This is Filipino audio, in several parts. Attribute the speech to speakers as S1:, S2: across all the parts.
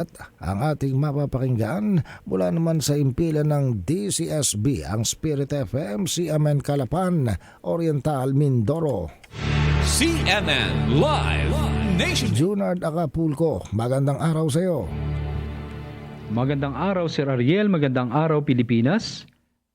S1: At ang ating mapapakinggan mula naman sa impilan ng DCSB, ang Spirit FM, si Amen Calapan, Oriental Mindoro.
S2: CNN Live Nation.
S1: Junard Acapulco, magandang araw sa iyo.
S3: Magandang araw Sir Ariel, magandang araw Pilipinas.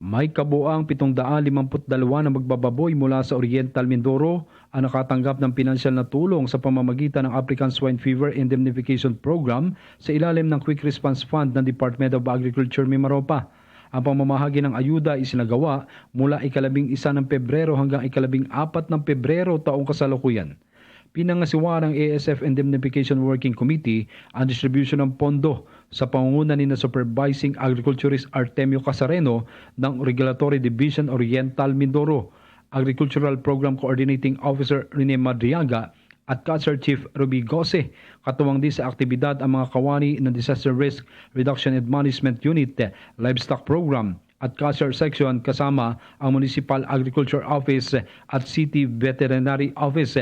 S3: May kabuang 752 na magbababoy mula sa Oriental Mindoro ang nakatanggap ng pinansyal na tulong sa pamamagitan ng African Swine Fever Indemnification Program sa ilalim ng Quick Response Fund ng Department of Agriculture Mimaropa. Ang pamamahagi ng ayuda ay isinagawa mula ikalabing isa ng Pebrero hanggang ikalabing apat ng Pebrero taong kasalukuyan. Pinangasiwa ng ASF Indemnification Working Committee ang distribution ng pondo sa pangunguna ni na Supervising Agriculturist Artemio Casareno ng Regulatory Division Oriental Mindoro, Agricultural Program Coordinating Officer Rene Madriaga at Cancer Chief Ruby Gose. Katuwang din sa aktibidad ang mga kawani ng Disaster Risk Reduction and Management Unit, Livestock Program, at Cancer Section kasama ang Municipal Agriculture Office at City Veterinary Office.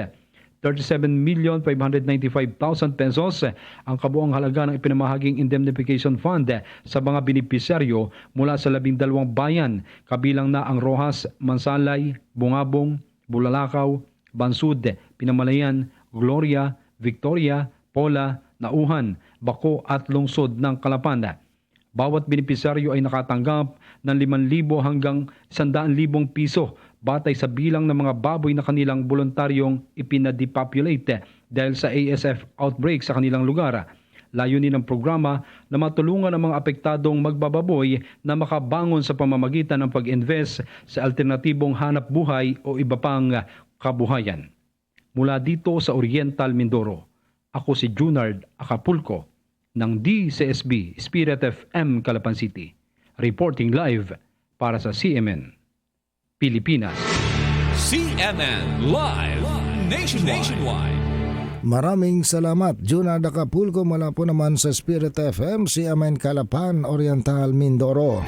S3: 37,595,000 pesos ang kabuang halaga ng ipinamahaging indemnification fund sa mga benepisyaryo mula sa labindalawang bayan kabilang na ang Rojas, Mansalay, Bungabong, Bulalakaw, Bansud, Pinamalayan, Gloria, Victoria, Pola, Nauhan, Bako at Lungsod ng Kalapan. Bawat benepisyaryo ay nakatanggap ng 5,000 hanggang 100,000 piso batay sa bilang ng mga baboy na kanilang voluntaryong ipinadepopulate dahil sa ASF outbreak sa kanilang lugar. Layunin ng programa na matulungan ang mga apektadong magbababoy na makabangon sa pamamagitan ng pag-invest sa alternatibong hanap buhay o iba pang kabuhayan. Mula dito sa Oriental Mindoro, ako si Junard Acapulco ng DCSB Spirit FM Calapan City. Reporting live para sa CMN Pilipinas.
S2: CNN Live Nation. Nationwide.
S1: Maraming salamat, Junard Acapulco mula po naman sa Spirit FM, si Amen Calapan, Oriental Mindoro.